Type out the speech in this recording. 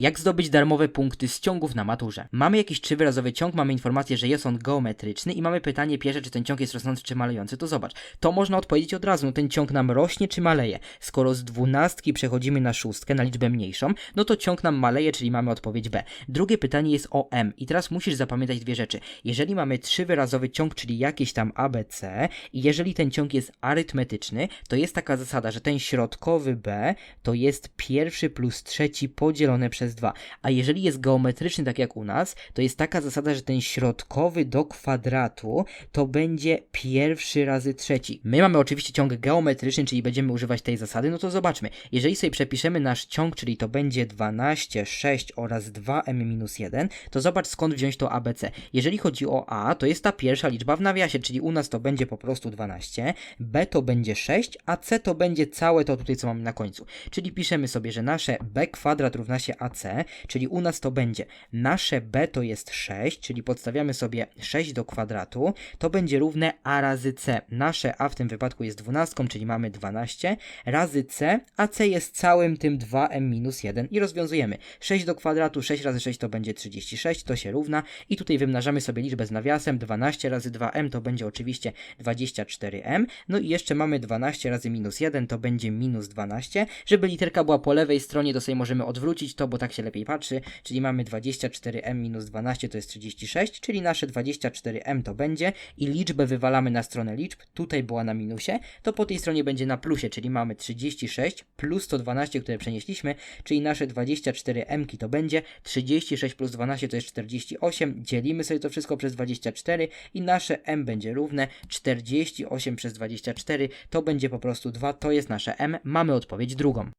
Jak zdobyć darmowe punkty z ciągów na maturze? Mamy jakiś trzywyrazowy ciąg, mamy informację, że jest on geometryczny i mamy pytanie pierwsze, czy ten ciąg jest rosnący czy malejący. To zobacz, to można odpowiedzieć od razu, no ten ciąg nam rośnie czy maleje. Skoro z dwunastki przechodzimy na szóstkę, na liczbę mniejszą, no to ciąg nam maleje, czyli mamy odpowiedź B. Drugie pytanie jest o M i teraz musisz zapamiętać dwie rzeczy. Jeżeli mamy trzywyrazowy ciąg, czyli jakieś tam ABC i jeżeli ten ciąg jest arytmetyczny, to jest taka zasada, że ten środkowy B to jest pierwszy plus trzeci podzielone przez 2. A jeżeli jest geometryczny, tak jak u nas, to jest taka zasada, że ten środkowy do kwadratu to będzie pierwszy razy trzeci. My mamy oczywiście ciąg geometryczny, czyli będziemy używać tej zasady, no to zobaczmy. Jeżeli sobie przepiszemy nasz ciąg, czyli to będzie 12, 6 oraz 2m minus 1, to zobacz skąd wziąć to ABC. Jeżeli chodzi o A, to jest ta pierwsza liczba w nawiasie, czyli u nas to będzie po prostu 12, B to będzie 6, a C to będzie całe to tutaj, co mamy na końcu. Czyli piszemy sobie, że nasze B kwadrat równa się AC, czyli u nas to będzie nasze B to jest 6, czyli podstawiamy sobie 6 do kwadratu, to będzie równe A razy C. Nasze A w tym wypadku jest 12, czyli mamy 12 razy C, a C jest całym tym 2m minus 1 i rozwiązujemy. 6 do kwadratu, 6 razy 6 to będzie 36, to się równa i tutaj wymnażamy sobie liczbę z nawiasem, 12 razy 2m to będzie oczywiście 24m, no i jeszcze mamy 12 razy minus 1 to będzie minus 12, żeby literka była po lewej stronie, to sobie możemy odwrócić to, bo tak się lepiej patrzy, czyli mamy 24m minus 12 to jest 36, czyli nasze 24m to będzie i liczbę wywalamy na stronę liczb, tutaj była na minusie, to po tej stronie będzie na plusie, czyli mamy 36 plus 112, które przenieśliśmy, czyli nasze 24m to będzie 36 plus 12 to jest 48, dzielimy sobie to wszystko przez 24 i nasze m będzie równe 48 przez 24, to będzie po prostu 2, to jest nasze m, mamy odpowiedź drugą.